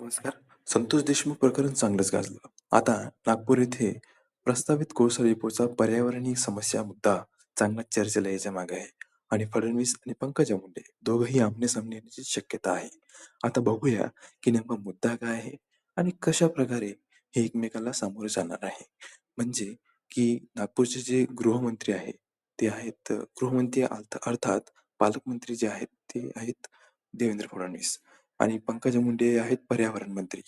नमस्कार. संतोष देशमुख प्रकरण चांगलंच गाजलं. आता नागपूर येथे प्रस्तावित कोळसा डेपोचा पर्यावरणीय समस्या मुद्दा चांगलाच चर्चेला यायच्या मागे आहे आणि फडणवीस आणि पंकजा मुंडे दोघंही आमने-सामने येण्याची शक्यता आहे. आता बघूया की नेमका मुद्दा काय आहे आणि कशा प्रकारे हे एकमेकाला सामोरे जाणार आहे. म्हणजे की नागपूरचे जे गृहमंत्री आहे, ते आहेत अ, गृहमंत्री अर्थ अर्थात पालकमंत्री जे आहेत, ते आहेत देवेंद्र फडणवीस. आणि पंकजा मुंडे आहेत पर्यावरण मंत्री.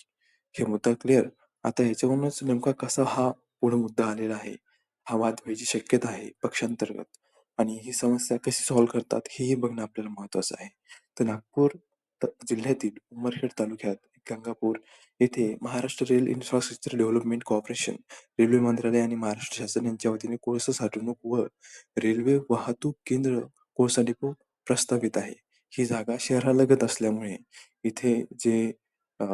हे मुद्दा क्लिअर. आता ह्याच्यावरूनच नेमका कसा हा पुढे मुद्दा आलेला आहे, हा वाद व्हायची शक्यता आहे पक्षांतर्गत आणि ही समस्या कशी सॉल्व्ह करतात हेही बघणं आपल्याला महत्वाचं आहे. तर नागपूर जिल्ह्यातील उमरखेड तालुक्यात गंगापूर येथे Maharashtra rail infrastructure development corporation, railway मंत्रालय आणि महाराष्ट्र शासन यांच्या वतीने कोळसा साठवणूक व रेल्वे वाहतूक केंद्र कोळसा डेपो प्रस्तावित आहे. ही जागा शहरालगत असल्यामुळे इथे जे अ,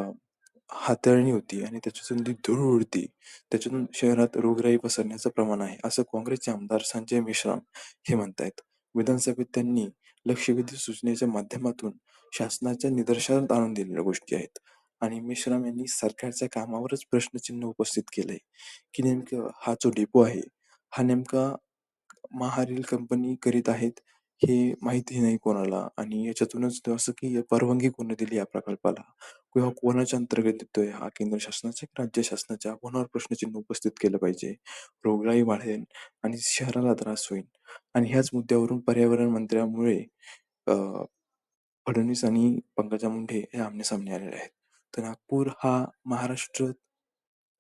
हातळणी होती आणि त्याच्यातून जी धूळ उडती, त्याच्यातून शहरात रोगराई पसरण्याचं प्रमाण आहे, असं काँग्रेसचे आमदार संजय मेश्राम हे म्हणतायत. विधानसभेत त्यांनी लक्षवेधी सूचनेच्या माध्यमातून शासनाच्या निदर्शनात आणून दिलेल्या गोष्टी आहेत आणि मेश्राम यांनी सरकारच्या कामावरच प्रश्नचिन्ह उपस्थित केलंय, की नेमकं हा जो डेपो आहे, हा नेमका महारेल कंपनी करीत आहेत, हे माहिती नाही कोणाला आणि याच्यातूनच असं की परवानगी कोणी दिली या प्रकल्पाला? किंवा कोणाच्या अंतर्गत येतोय हा केंद्र शासनाच्या की राज्य शासनाच्या कोणावर प्रश्नचिन्ह उपस्थित केलं पाहिजे. रोगराई वाढेल आणि शहराला त्रास होईल. आणि ह्याच मुद्द्यावरून पर्यावरण मंत्र्यामुळे अ, फडणवीस आणि पंकजा मुंडे हे आमने-सामने आलेले आहेत. तर नागपूर हा महाराष्ट्र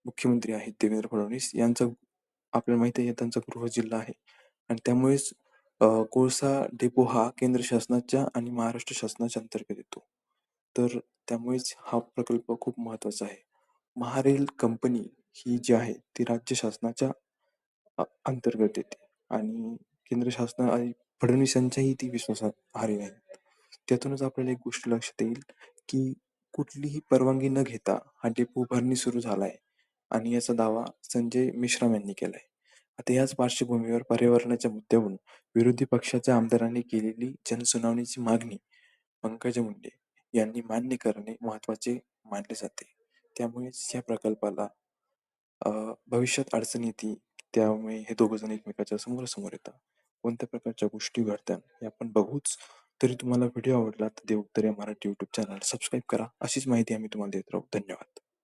मुख्यमंत्री आहेत देवेंद्र फडणवीस. यांचा आपल्याला माहिती आहे त्यांचा गृह जिल्हा आहे. आणि त्यामुळेच अ, कोळसा डेपो हा केंद्र शासनाच्या आणि महाराष्ट्र शासनाच्या अंतर्गत येतो. तर त्यामुळेच हा प्रकल्प खूप महत्त्वाचा आहे. महारेल कंपनी ही जी आहे ती राज्य शासनाच्या अ, अंतर्गत येते आणि केंद्र शासना आणि फडणवीसांच्याही ती विश्वासार्ह आहे. त्यातूनच आपल्याला एक गोष्ट लक्षात येईल, की कुठलीही परवानगी न घेता हा डेपो उभारणी सुरू झाला आहे आणि याचा दावा संजय मेश्राम यांनी केला आहे आता याच पार्श्वभूमीवर पर्यावरणाच्या मुद्द्यावरून विरोधी पक्षाच्या आमदारांनी केलेली जनसुनावणीची मागणी पंकजा मुंडे यांनी मान्य करणे महत्त्वाचे मानले जाते. त्यामुळेच या प्रकल्पाला अ, भविष्यात अडचण येते त्यामुळे हे दोघं जण एकमेकाच्या समोरासमोर येतात. कोणत्या प्रकारच्या गोष्टी घडतात हे आपण बघूच. तरी तुम्हाला व्हिडिओ आवडला तर देवउत्तर या मराठी यूट्यूब चॅनल सबस्क्राईब करा. अशीच माहिती आम्ही तुम्हाला देत राहू. धन्यवाद.